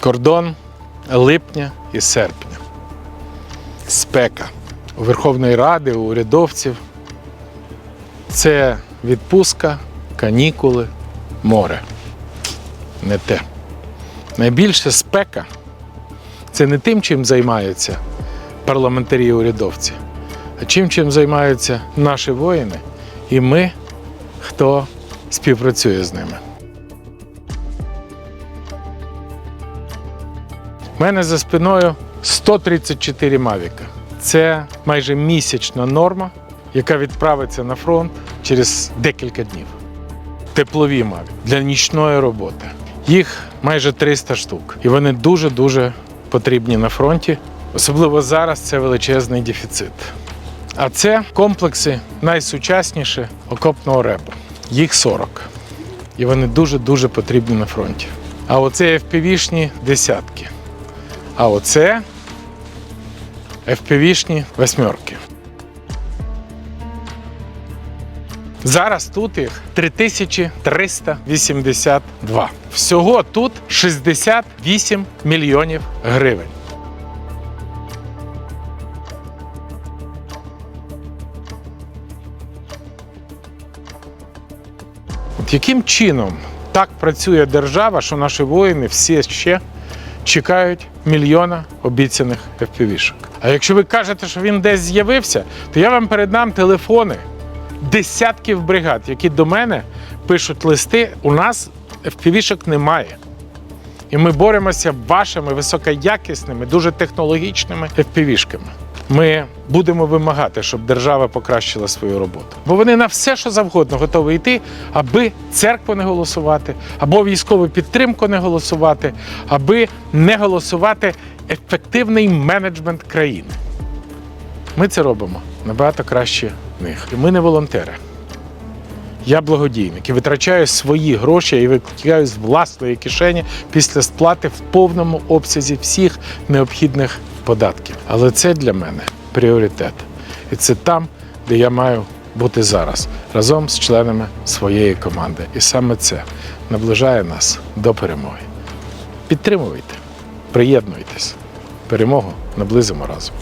Кордон липня і серпня. Спека у Верховної Ради, у урядовців. Це відпустка, канікули, море. Не те. Найбільша спека це не тим, чим займаються парламентарі і урядовці, а чим, чим займаються наші воїни і ми, хто співпрацює з ними. У мене за спиною 134 мавіка. Це майже місячна норма, яка відправиться на фронт через декілька днів. Теплові маві для нічної роботи. Їх майже 300 штук. І вони дуже-дуже потрібні на фронті. Особливо зараз це величезний дефіцит. А це комплекси найсучасніші окопного ребу. Їх 40. І вони дуже-дуже потрібні на фронті. А оце FPV-шні десятки. А оце FPV-шні восьмерки. Зараз тут їх 3382. Всього тут 68 мільйонів гривень. От яким чином так працює держава, що наші воїни всі ще чекають мільйона обіцяних FPV-шок? А якщо ви кажете, що він десь з'явився, то я вам передам телефони десятків бригад, які до мене пишуть листи. У нас FPV-шок немає. І ми боремося вашими високоякісними, дуже технологічними FPV-шками. Ми будемо вимагати, щоб держава покращила свою роботу. Бо вони на все, що завгодно, готові йти, аби церкву не голосувати, або військову підтримку не голосувати, аби не голосувати ефективний менеджмент країни. Ми це робимо набагато краще них. Ми не волонтери. Я благодійник і витрачаю свої гроші і викликаю з власної кишені після сплати в повному обсязі всіх необхідних податків. Але це для мене пріоритет. І це там, де я маю бути зараз, разом з членами своєї команди. І саме це наближає нас до перемоги. Підтримуйте, приєднуйтесь. Перемогу наблизимо разом.